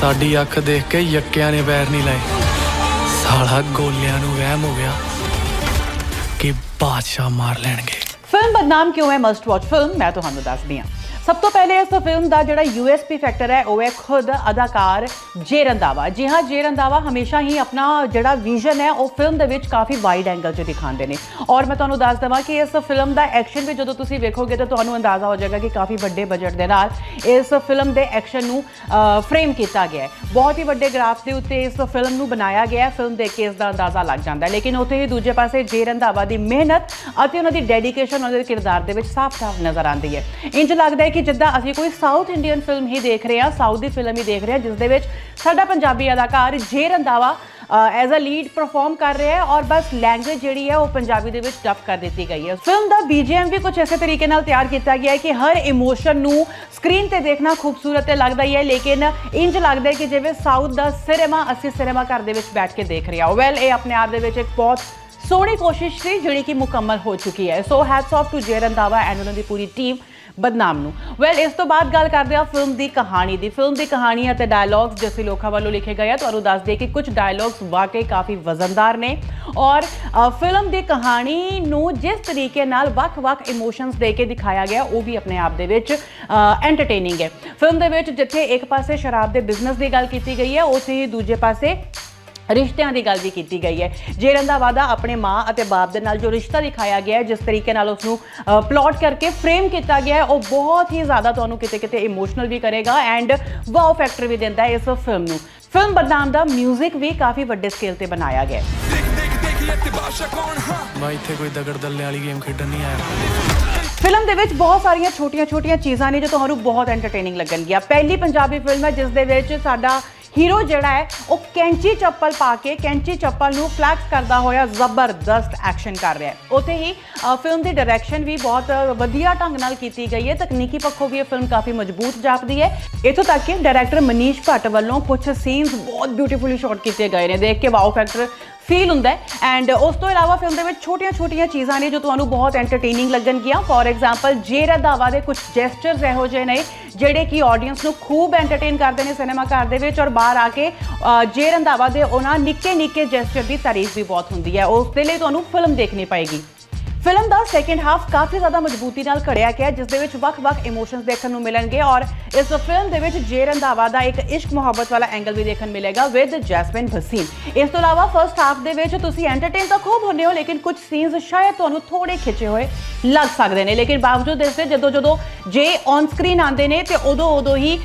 ਸਾਡੀ ਅੱਖ ਦੇਖ ਕੇ ਯੱਕਿਆਂ ਨੇ ਵੈਰ ਨਹੀਂ ਲਾਏ। ਸਾਲਾ ਗੋਲਿਆਂ ਨੂੰ ਵਹਿਮ ਹੋ ਗਿਆ ਕਿ ਬਾਦਸ਼ਾਹ ਮਾਰ ਲੈਣਗੇ। ਫਿਲਮ ਬਦਨਾਮ ਕਿਉਂ ਹੈ? ਮਸਟ ਵਾਚ ਫਿਲਮ ਮੈਂ ਤੁਹਾਨੂੰ ਦੱਸਦੀ ਹਾਂ। ਸਭ ਤੋਂ ਪਹਿਲੇ ਇਸ ਫਿਲਮ ਦਾ ਜਿਹੜਾ USP ਫੈਕਟਰ ਹੈ, ਉਹ ਹੈ ਖੁਦ ਅਦਾਕਾਰ ਜੇ ਰੰਧਾਵਾ ਜੀ ਹਾਂ ਜੇ ਰੰਧਾਵਾ ਹਮੇਸ਼ਾ ਹੀ ਆਪਣਾ ਜਿਹੜਾ ਵਿਜ਼ਨ ਹੈ, ਉਹ ਫਿਲਮ ਦੇ ਵਿੱਚ ਕਾਫੀ ਵਾਈਡ ਐਂਗਲ 'ਚ ਦਿਖਾਉਂਦੇ ਨੇ। ਔਰ ਮੈਂ ਤੁਹਾਨੂੰ ਦੱਸ ਦਵਾਂ ਕਿ ਇਸ ਫਿਲਮ ਦਾ ਐਕਸ਼ਨ ਵੀ ਜਦੋਂ ਤੁਸੀਂ ਵੇਖੋਗੇ ਤਾਂ ਤੁਹਾਨੂੰ ਅੰਦਾਜ਼ਾ ਹੋ ਜਾਏਗਾ ਕਿ ਕਾਫੀ ਵੱਡੇ ਬਜਟ ਦੇ ਨਾਲ ਇਸ ਫਿਲਮ ਦੇ ਐਕਸ਼ਨ ਨੂੰ ਫਰੇਮ ਕੀਤਾ ਗਿਆ ਹੈ। ਬਹੁਤ ਹੀ ਵੱਡੇ ਗ੍ਰਾਫ ਦੇ ਉੱਤੇ ਇਸ ਫਿਲਮ ਨੂੰ ਬਣਾਇਆ ਗਿਆ ਹੈ। ਫਿਲਮ ਦੇਖ ਕੇ ਇਸ ਦਾ ਅੰਦਾਜ਼ਾ ਲੱਗ ਜਾਂਦਾ ਹੈ। ਲੇਕਿਨ ਉੱਥੇ ਹੀ ਦੂਜੇ ਪਾਸੇ ਜੇ ਰੰਧਾਵਾ ਦੀ ਮਿਹਨਤ ਅਤੇ ਉਹਨਾਂ ਦੀ ਡੈਡੀਕੇਸ਼ਨ ਉਹਨਾਂ ਦੇ ਕਿਰਦਾਰ ਦੇ ਵਿੱਚ ਸਾਫ਼-ਸਾਫ਼ ਨਜ਼ਰ ਆਉਂਦੀ ਹੈ। ਇੰਜ ਲੱਗਦਾ ਹੈ ਕਿ ਜਿੱਦਾਂ ਅਸੀਂ ਕੋਈ ਸਾਊਥ ਇੰਡੀਅਨ ਫਿਲਮ ਹੀ ਦੇਖ ਰਹੇ ਹਾਂ ਸਾਊਥ ਦੀ ਫਿਲਮ ਹੀ ਦੇਖ ਰਹੇ ਹਾਂ, ਜਿਸ ਦੇ ਵਿੱਚ ਸਾਡਾ ਪੰਜਾਬੀ ਅਦਾਕਾਰ Jay Randhawa as a lead perform ਕਰ ਰਿਹਾ ਹੈ ਔਰ ਬਸ ਲੈਂਗੁਏਜ ਜਿਹੜੀ ਹੈ ਉਹ ਪੰਜਾਬੀ ਦੇ ਵਿੱਚ ਡਬ ਕਰ ਦਿੱਤੀ ਗਈ ਹੈ। ਫਿਲਮ ਦਾ BGM ਵੀ ਕੁਝ ਐਸੇ ਤਰੀਕੇ ਨਾਲ ਤਿਆਰ ਕੀਤਾ ਗਿਆ ਹੈ ਕਿ ਹਰ ਇਮੋਸ਼ਨ ਨੂੰ ਸਕਰੀਨ ਤੇ ਦੇਖਣਾ ਖੂਬਸੂਰਤ ਤੇ ਲੱਗਦਾ ਹੀ ਹੈ, ਲੇਕਿਨ ਇੰਜ ਲੱਗਦਾ ਹੈ ਕਿ ਜਿਵੇਂ ਸਾਊਥ ਦਾ ਸਿਨੇਮਾ ਅਸੀਂ ਸਿਨੇਮਾ ਘਰ ਦੇ ਵਿੱਚ ਬੈਠ ਕੇ ਦੇਖ ਰਹੇ ਹਾਂ। ਵੈਲ ਇਹ ਆਪਣੇ ਆਪ ਦੇ ਵਿੱਚ ਇੱਕ ਬਹੁਤ ਸੋਹਣੀ ਕੋਸ਼ਿਸ਼ ਸੀ, ਜਿਹੜੀ ਕਿ ਮੁਕੰਮਲ ਹੋ ਚੁੱਕੀ ਹੈ। ਸੋ ਹੈਟਸ ਆਫ ਟੂ ਜੇ ਰੰਧਾਵਾ ਐਂਡ ਉਹਨਾਂ ਦੀ ਪੂਰੀ ਟੀਮ ਬਦਨਾਮ ਨੂੰ। ਵੈਲ ਇਸ ਤੋਂ ਬਾਅਦ ਗੱਲ ਕਰਦੇ ਹਾਂ ਫਿਲਮ ਦੀ ਕਹਾਣੀ ਦੀ। ਫਿਲਮ ਦੀ ਕਹਾਣੀ ਅਤੇ ਡਾਇਲੌਗਸ ਜਸੀ ਲੋਖਾ ਵੱਲੋਂ ਲਿਖੇ ਗਏ ਆ। ਤੁਹਾਨੂੰ ਦੱਸ ਦਈਏ ਕਿ ਕੁਝ ਡਾਇਲੌਗਸ ਵਾਕਈ ਕਾਫੀ ਵਜ਼ਨਦਾਰ ਨੇ। ਔਰ ਫਿਲਮ ਦੀ ਕਹਾਣੀ ਨੂੰ ਜਿਸ ਤਰੀਕੇ ਨਾਲ ਵੱਖ-ਵੱਖ ਇਮੋਸ਼ਨਸ ਦੇ ਕੇ ਦਿਖਾਇਆ ਗਿਆ, ਉਹ ਵੀ ਆਪਣੇ ਆਪ ਦੇ ਵਿੱਚ ਐਂਟਰਟੇਨਿੰਗ ਹੈ। ਫਿਲਮ ਦੇ ਵਿੱਚ ਜਿੱਥੇ ਇੱਕ ਪਾਸੇ ਸ਼ਰਾਬ ਦੇ ਬਿਜ਼ਨਸ ਦੀ ਗੱਲ ਕੀਤੀ ਗਈ ਹੈ, ਉਸੇ ਹੀ ਦੂਜੇ ਪਾਸੇ ਰਿਸ਼ਤਿਆਂ ਦੀ ਗੱਲ ਵੀ ਕੀਤੀ ਗਈ ਹੈ। ਜੇ ਰੰਧਾਵਾ ਦਾ ਆਪਣੇ ਮਾਂ ਅਤੇ ਬਾਪ ਦੇ ਨਾਲ ਜੋ ਰਿਸ਼ਤਾ ਦਿਖਾਇਆ ਗਿਆ ਹੈ ਜਿਸ ਤਰੀਕੇ ਨਾਲ ਉਸ ਨੂੰ ਪਲਾਟ ਕਰਕੇ ਫਰੇਮ ਕੀਤਾ ਗਿਆ ਹੈ ਉਹ ਬਹੁਤ ਹੀ ਜ਼ਿਆਦਾ ਤੁਹਾਨੂੰ ਕਿਤੇ ਕਿਤੇ ਇਮੋਸ਼ਨਲ ਵੀ ਕਰੇਗਾ ਐਂਡ ਵਾਓ ਫੈਕਟਰ ਵੀ ਦਿੰਦਾ ਹੈ ਇਸ ਫਿਲਮ ਨੂੰ। ਫਿਲਮ ਬਦਨਾਮ ਦਾ 뮤직 ਵੀ ਕਾਫੀ ਵੱਡੇ ਸਕੇਲ ਤੇ ਬਣਾਇਆ ਗਿਆ ਹੈ। ਮੈਂ ਇੱਥੇ ਕੋਈ ਦਗੜ ਦੱਲੇ ਵਾਲੀ ਗੇਮ ਖੇਡਣ ਨਹੀਂ ਆਇਆ। ਫਿਲਮ ਦੇ ਵਿੱਚ ਬਹੁਤ ਸਾਰੀਆਂ ਛੋਟੀਆਂ-ਛੋਟੀਆਂ ਚੀਜ਼ਾਂ ਨੇ ਜੋ ਤੁਹਾਨੂੰ ਬਹੁਤ ਐਂਟਰਟੇਨਿੰਗ ਲੱਗਣਗੀਆਂ। ਪਹਿਲੀ ਪੰਜਾਬੀ ਫਿਲਮ ਹੈ ਜਿਸ ਦੇ ਵਿੱਚ ਸਾਡਾ ਹੀਰੋ ਜਿਹੜਾ ਹੈ, ਉਹ ਕੈਂਚੀ ਚੱਪਲ ਪਾ ਕੇ ਕੈਂਚੀ ਚੱਪਲ ਨੂੰ ਫਲੈਕਸ ਕਰਦਾ ਹੋਇਆ ਜ਼ਬਰਦਸਤ ਐਕਸ਼ਨ ਕਰ ਰਿਹਾ ਹੈ। ਉਥੇ ਹੀ ਫਿਲਮ ਦੀ ਡਾਇਰੈਕਸ਼ਨ ਵੀ ਬਹੁਤ ਵਧੀਆ ਢੰਗ ਨਾਲ ਕੀਤੀ ਗਈ ਹੈ। ਤਕਨੀਕੀ ਪੱਖੋਂ ਵੀ ਇਹ ਫਿਲਮ ਕਾਫੀ ਮਜ਼ਬੂਤ ਜਾਪਦੀ ਹੈ। ਇਥੋਂ ਤੱਕ ਕਿ ਡਾਇਰੈਕਟਰ ਮਨੀਸ਼ ਭੱਟ ਵੱਲੋਂ ਕੁਝ ਸੀਨਸ ਬਹੁਤ ਬਿਊਟੀਫੁਲੀ ਸ਼ਾਟ ਕੀਤੇ ਗਏ ਨੇ। ਦੇਖ ਕੇ ਵਾਓ ਫੈਕਟਰ ਫੀਲ ਹੁੰਦਾ ਐਂਡ ਉਸ ਤੋਂ ਇਲਾਵਾ ਫਿਲਮ ਦੇ ਵਿੱਚ ਛੋਟੀਆਂ-ਛੋਟੀਆਂ ਚੀਜ਼ਾਂ ਨੇ ਜੋ ਤੁਹਾਨੂੰ ਬਹੁਤ ਐਂਟਰਟੇਨਿੰਗ ਲੱਗਣਗੀਆਂ। ਫੋਰ ਐਗਜ਼ਾਮਪਲ ਜੇ ਰੰਧਾਵਾ ਦੇ ਕੁਝ ਜੈਸਚਰਸ ਇਹੋ ਜਿਹੇ ਨੇ, ਜਿਹੜੇ ਕਿ ਆਡੀਅנס ਨੂੰ ਖੂਬ ਐਂਟਰਟੇਨ ਕਰਦੇ ਨੇ ਸਿਨੇਮਾ ਘਰ ਦੇ ਵਿੱਚ। ਔਰ ਬਾਹਰ ਆ ਕੇ ਜੇ ਰੰਧਾਵਾ ਦੇ ਉਹਨਾਂ ਨਿੱਕੇ-ਨਿੱਕੇ ਜੈਸਚਰ ਦੀ ਤਾਰੀਫ ਵੀ ਬਹੁਤ ਹੁੰਦੀ ਹੈ। ਉਸ ਦੇ ਲਈ ਤੁਹਾਨੂੰ ਫਿਲਮ ਦੇਖਣੀ ਪਏਗੀ। ਫਿਲਮ ਦਾ ਸੈਕੰਡ ਹਾਫ ਕਾਫੀ ਜ਼ਿਆਦਾ ਮਜ਼ਬੂਤੀ ਨਾਲ ਘੜਿਆ ਗਿਆ, ਜਿਸ ਦੇ ਵਿੱਚ ਵੱਖ-ਵੱਖ ਇਮੋਸ਼ਨਸ ਦੇਖਣ ਨੂੰ ਮਿਲਣਗੇ ਔਰ ਇਸ ਫਿਲਮ ਦੇ ਵਿੱਚ ਜੇ ਰੰਧਾਵਾ ਦਾ ਇੱਕ ਇਸ਼ਕ ਮੁਹੱਬਤ ਵਾਲਾ ਐਂਗਲ ਵੀ ਦੇਖਣ ਮਿਲੇਗਾ ਵਿਦ ਜੈਸਮਿਨ ਭਸੀਨ ਇਸ ਤੋਂ ਇਲਾਵਾ ਫਰਸਟ ਹਾਫ ਦੇ ਵਿੱਚ ਤੁਸੀਂ ਐਂਟਰਟੇਨ ਤਾਂ ਖੂਬ ਹੁੰਦੇ ਹੋ, ਲੇਕਿਨ ਕੁਝ ਸੀਨਸ ਸ਼ਾਇਦ ਤੁਹਾਨੂੰ ਥੋੜੇ ਖਿੱਚੇ ਹੋਏ ਲੱਗ ਸਕਦੇ ਨੇ। ਲੇਕਿਨ ਬਾਵਜੂਦ ਇਸ ਦੇ ਜਦੋਂ ਜਦੋਂ ਜੇ ਔਨ ਸਕਰੀਨ ਆਉਂਦੇ ਨੇ ਤੇ ਉਦੋਂ ਉਦੋਂ ਹੀ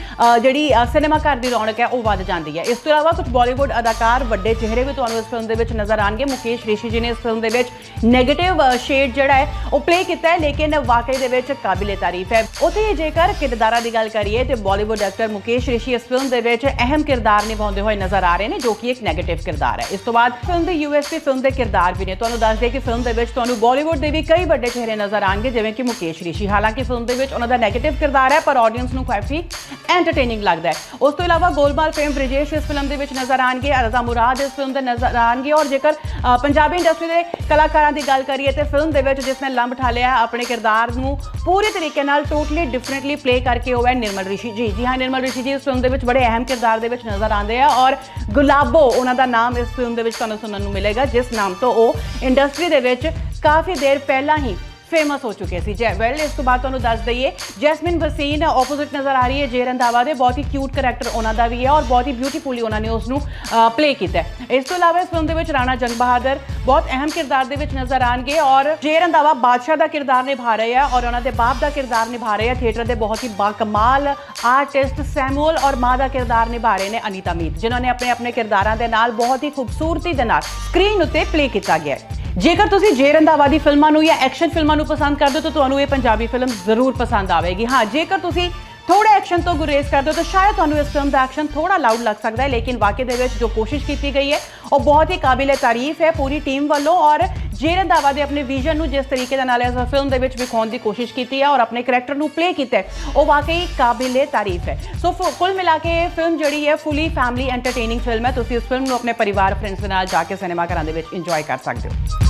ਜਿਹੜੀ ਸਿਨੇਮਾ ਘਰ ਦੀ ਰੌਣਕ ਹੈ, ਉਹ ਵੱਧ ਜਾਂਦੀ ਹੈ। ਇਸ ਤੋਂ ਇਲਾਵਾ ਕੁਝ ਬਾਲੀਵੁੱਡ ਅਦਾਕਾਰ ਵੱਡੇ ਚਿਹਰੇ ਵੀ ਤੁਹਾਨੂੰ ਇਸ ਫਿਲਮ ਦੇ ਵਿੱਚ ਨਜ਼ਰ ਆਣਗੇ ਮੁਕੇਸ਼ ਰਿਸ਼ੀ ਜੀ ਨੇ ਇਸ ਫਿਲਮ ਦੇ ਵਿੱਚ 네ਗੇਟਿਵ ਸ਼ੇਡ ਕ੍ਰਿਕਟ ਜਿਹੜਾ ਹੈ, ਉਹ ਪਲੇ ਕੀਤਾ ਹੈ, ਲੇਕਿਨ ਵਾਕਈ ਦੇ ਵਿੱਚ ਕਾਬਿਲੇ ਤਾਰੀਫ ਹੈ। ਉਥੇ ਜੇਕਰ ਕਿਰਦਾਰਾਂ ਦੀ ਗੱਲ ਕਰੀਏ, ਤੇ ਬਾਲੀਵੁੱਡ ਐਕਟਰ ਮੁਕੇਸ਼ ਰਿਸ਼ੀ ਇਸ ਫਿਲਮ ਦੇ ਵਿੱਚ ਅਹਿਮ ਕਿਰਦਾਰ ਨਿਭਾਉਂਦੇ ਹੋਏ ਨਜ਼ਰ ਆ ਰਹੇ ਨੇ, ਜੋ ਕਿ ਇੱਕ 네ਗੇਟਿਵ ਕਿਰਦਾਰ ਹੈ। ਇਸ ਤੋਂ ਬਾਅਦ ਫਿਲਮ ਦੇ ਯੂਐਸਪੀ ਫਿਲਮ ਦੇ ਕਿਰਦਾਰ ਵੀ ਨੇ। ਤੁਹਾਨੂੰ ਦੱਸ ਦੇ ਕਿ ਫਿਲਮ ਦੇ ਵਿੱਚ ਤੁਹਾਨੂੰ ਬਾਲੀਵੁੱਡ ਦੇ ਵੀ ਕਈ ਵੱਡੇ ਚਿਹਰੇ ਨਜ਼ਰ ਆਣਗੇ ਜਿਵੇਂ ਕਿ ਮੁਕੇਸ਼ ਰਿਸ਼ੀ। ਹਾਲਾਂਕਿ ਫਿਲਮ ਦੇ ਵਿੱਚ ਉਹਨਾਂ ਦਾ ਨੈਗੇਟਿਵ ਕਿਰਦਾਰ ਹੈ, ਪਰ ਆਡੀਅנס ਨੂੰ ਕਾਫੀ ਐਂਟਰਟੇਨਿੰਗ ਲੱਗਦਾ ਹੈ। ਉਸ ਤੋਂ ਇਲਾਵਾ ਗੋਲਮਾਲ ਫੇਮ ਬ੍ਰਿਜੇਸ਼ ਇਸ ਫਿਲਮ ਦੇ ਵਿੱਚ ਨਜ਼ਰ ਆਣਗੇ ਅਰਜ਼ਾ ਮੁਰਾਦ ਇਸ ਫਿਲਮ ਦੇ ਨਜ਼ਰ ਆਣਗੇ ਔਰ ਜੇਕਰ ਪੰਜਾਬੀ ਇੰਡਸਟਰੀ ਦੇ ਕਲਾਕਾਰਾਂ ਦੀ ਗੱਲ ਕਰੀਏ, ਤੇ ਫਿਲਮ ਦੇ ਵਿੱਚ ਜਿਸ ਨੇ ਲੰਬ ਠਾਲਿਆ ਹੈ, ਆਪਣੇ ਕਿਰਦਾਰ ਨੂੰ ਪੂਰੇ ਤਰੀਕੇ ਨਾਲ ਟੋਟਲੀ ਡਿਫਰੈਂਟਲੀ ਪਲੇ ਕਰਕੇ ਉਹ ਹੈ ਨਿਰਮਲ ਰਿਸ਼ੀ ਜੀ। ਜੀ ਹਾਂ, ਨਿਰਮਲ ਰਿਸ਼ੀ ਜੀ, ਇਸ ਫਿਲਮ ਦੇ ਵਿੱਚ ਬੜੇ ਅਹਿਮ ਕਿਰਦਾਰ ਦੇ ਵਿੱਚ ਨਜ਼ਰ ਆਉਂਦੇ ਆ ਔਰ ਗੁਲਾਬੋ, ਉਹਨਾਂ ਦਾ ਨਾਮ ਇਸ ਫਿਲਮ ਦੇ ਵਿੱਚ ਤੁਹਾਨੂੰ ਸੁਣਨ ਨੂੰ ਮਿਲੇਗਾ, ਜਿਸ ਨਾਮ ਤੋਂ ਉਹ ਇੰਡਸਟਰੀ ਦੇ ਵਿੱਚ ਕਾਫੀ ਦੇਰ ਪਹਿਲਾਂ ਹੀ ਫੇਮਸ ਹੋ ਚੁੱਕੇ ਸੀ, ਜੈ ਵੈਲ ਇਸ ਤੋਂ ਬਾਅਦ ਤੁਹਾਨੂੰ ਦੱਸ ਦਈਏ, ਜੈਸਮਿਨ ਵਸੀਨ ਆਪੋਜ਼ਿਟ ਨਜ਼ਰ ਆ ਰਹੀ ਹੈ ਜੇ ਰੰਧਾਵਾ ਦੇ, ਬਹੁਤ ਹੀ ਕਿਊਟ ਕੈਰੈਕਟਰ ਉਹਨਾਂ ਦਾ ਵੀ ਹੈ ਔਰ ਬਹੁਤ ਹੀ ਬਿਊਟੀਫੁਲੀ ਉਹਨਾਂ ਨੇ ਉਸ ਨੂੰ ਪਲੇ ਕੀਤਾ ਇਸ ਤੋਂ ਇਲਾਵਾ ਇਸ ਫਿਲਮ ਦੇ ਵਿੱਚ ਰਾਣਾ ਜੰਗ ਬਹਾਦਰ ਬਹੁਤ ਅਹਿਮ ਕਿਰਦਾਰ ਦੇ ਵਿੱਚ ਨਜ਼ਰ ਆਣਗੇ ਔਰ ਜੇ ਰੰਧਾਵਾ ਬਾਦਸ਼ਾਹ ਦਾ ਕਿਰਦਾਰ ਨਿਭਾ ਰਹੇ ਆ ਔਰ ਉਹਨਾਂ ਦੇ ਬਾਪ ਦਾ ਕਿਰਦਾਰ ਨਿਭਾ ਰਹੇ ਆ ਥੀਏਟਰ ਦੇ ਬਹੁਤ ਹੀ ਬਾਕਮਾਲ ਆਰਟਿਸਟ ਸੈਮੂਅਲ ਔਰ ਮਾਂ ਦਾ ਕਿਰਦਾਰ ਨਿਭਾ ਰਹੇ ਨੇ ਅਨੀਤਾ ਮੀਤ, ਜਿਨ੍ਹਾਂ ਨੇ ਆਪਣੇ ਆਪਣੇ ਕਿਰਦਾਰਾਂ ਦੇ ਨਾਲ ਬਹੁਤ ਹੀ ਖੂਬਸੂਰਤੀ ਦੇ ਨਾਲ ਸਕਰੀਨ ਉੱਤੇ ਪਲੇ ਕੀਤਾ ਗਿਆ ਹੈ। ਜੇਕਰ ਤੁਸੀਂ ਜੇ ਰੰਧਾਵਾ ਦੀ ਫਿਲਮਾਂ ਨੂੰ ਜਾਂ ਐਕਸ਼ਨ ਫਿਲਮਾਂ ਨੂੰ ਪਸੰਦ ਕਰਦੇ ਹੋ, ਤਾਂ ਤੁਹਾਨੂੰ ਇਹ ਪੰਜਾਬੀ ਫਿਲਮ ਜ਼ਰੂਰ ਪਸੰਦ ਆਵੇਗੀ। ਹਾਂ, ਜੇਕਰ ਤੁਸੀਂ ਥੋੜਾ ਐਕਸ਼ਨ ਤੋਂ ਗੁਰੇਜ਼ ਕਰਦੇ ਹੋ, ਤਾਂ ਸ਼ਾਇਦ ਤੁਹਾਨੂੰ ਇਸ ਫਿਲਮ ਦਾ ਐਕਸ਼ਨ ਥੋੜਾ ਲਾਊਡ ਲੱਗ ਸਕਦਾ ਹੈ, ਲੇਕਿਨ ਵਾਕਈ ਦੇ ਵਿੱਚ ਜੋ ਕੋਸ਼ਿਸ਼ ਕੀਤੀ ਗਈ ਹੈ, ਉਹ ਬਹੁਤ ਹੀ ਕਾਬਿਲੇ ਤਾਰੀਫ ਹੈ ਪੂਰੀ ਟੀਮ ਵੱਲੋਂ ਔਰ ਜੇ ਰੰਧਾਵਾ ਦੇ ਆਪਣੇ ਵਿਜ਼ਨ ਨੂੰ ਜਿਸ ਤਰੀਕੇ ਦੇ ਨਾਲ ਇਸ ਫਿਲਮ ਦੇ ਵਿੱਚ ਵਿਖਾਉਣ ਦੀ ਕੋਸ਼ਿਸ਼ ਕੀਤੀ ਹੈ ਔਰ ਆਪਣੇ ਕੈਰੈਕਟਰ ਨੂੰ ਪਲੇ ਕੀਤਾ ਹੈ, ਉਹ ਵਾਕਈ ਕਾਬਿਲੇ ਤਾਰੀਫ ਹੈ। ਸੋ ਫੁ- ਕੁੱਲ ਮਿਲਾ ਕੇ ਇਹ ਫਿਲਮ ਜਿਹੜੀ ਹੈ ਫੁੱਲੀ ਫੈਮਿਲੀ ਐਂਟਰਟੇਨਿੰਗ ਫਿਲਮ ਹੈ, ਤੁਸੀਂ ਇਸ ਫਿਲਮ ਨੂੰ ਆਪਣੇ ਪਰਿਵਾਰ ਫਰੈਂਡਸ ਦੇ ਨਾਲ ਜਾ ਕੇ ਸਿਨੇਮਾ ਘਰਾਂ ਦੇ ਵਿੱਚ ਇੰਜੋਏ ਕਰ ਸਕਦੇ ਹੋ।